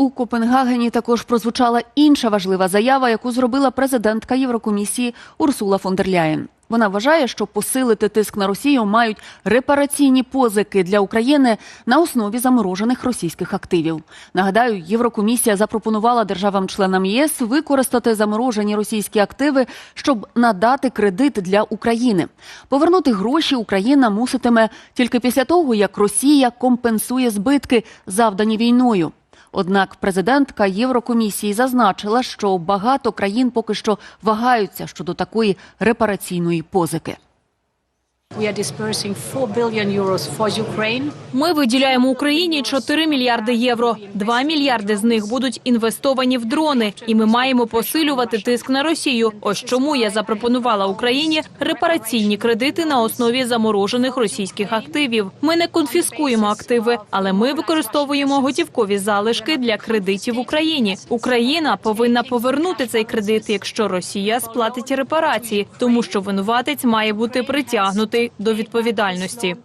У Копенгагені також прозвучала інша важлива заява, яку зробила президентка Єврокомісії Урсула фон дер Ляєн. Вона вважає, що посилити тиск на Росію мають репараційні позики для України на основі заморожених російських активів. Нагадаю, Єврокомісія запропонувала державам-членам ЄС використати заморожені російські активи, щоб надати кредит для України. Повернути гроші Україна муситиме тільки після того, як Росія компенсує збитки, завдані війною. Однак президентка Єврокомісії зазначила, що багато країн поки що вагаються щодо такої репараційної позики. Ми виділяємо Україні 4 мільярди євро. 2 мільярди з них будуть інвестовані в дрони, і ми маємо посилювати тиск на Росію. Ось чому я запропонувала Україні репараційні кредити на основі заморожених російських активів. Ми не конфіскуємо активи, але ми використовуємо готівкові залишки для кредитів Україні. Україна повинна повернути цей кредит, якщо Росія сплатить репарації, тому що винуватець має бути притягнутий до відповідальності.